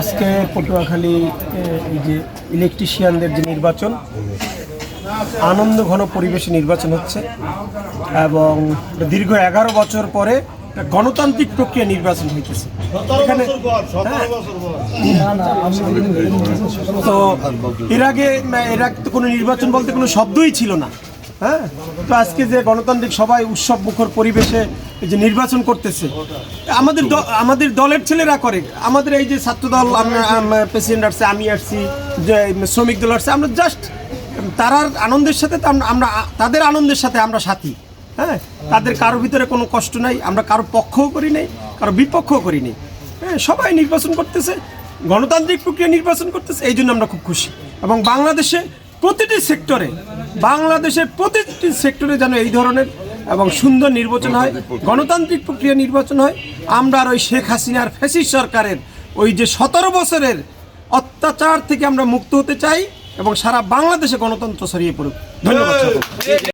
আজকে পটুয়াখালী এই যে ইলেকট্রিশিয়ানদের যে নির্বাচন আনন্দ ঘন পরিবেশে নির্বাচন হচ্ছে এবং দীর্ঘ এগারো বছর পরে গণতান্ত্রিক প্রক্রিয়া নির্বাচন হইতেছে। এখানে তো এর আগে এর আগে তো কোনো নির্বাচন বলতে কোনো শব্দই ছিল না। হ্যাঁ? তো আজকে যে গণতান্ত্রিক সবাই উৎসব মুখর পরিবেশে যে নির্বাচন করতেছে, আমাদের আমাদের দলের ছেলেরা করে। আমাদের এই যে ছাত্রদল প্রেসিডেন্ট আসছে, আমি আসছি, যে শ্রমিক দল আসছে, আমরা জাস্ট তারার আনন্দের সাথে আমরা- তাদের আনন্দের সাথে আমরা সাথী। হ্যাঁ? তাদের কারোর ভিতরে কোনো কষ্ট নাই, আমরা কারও পক্ষও করি নাই কারও বিপক্ষও করি নাই। হ্যাঁ সবাই নির্বাচন করতেছে, গণতান্ত্রিক প্রক্রিয়া নির্বাচন করতেছে, এই জন্য আমরা খুব খুশি। এবং বাংলাদেশে প্রতিটি সেক্টরে, বাংলাদেশের প্রতিটি সেক্টরে যেন এই ধরনের এবং সুন্দর নির্বাচন হয়, গণতান্ত্রিক প্রক্রিয়া নির্বাচন হয়, আমরা আর ওই শেখ হাসিনার ফেসি সরকারের ওই যে সতেরো বছরের অত্যাচার থেকে আমরা মুক্ত হতে চাই এবং সারা বাংলাদেশে গণতন্ত্র ছড়িয়ে পড়ুক ধন্যবাদ।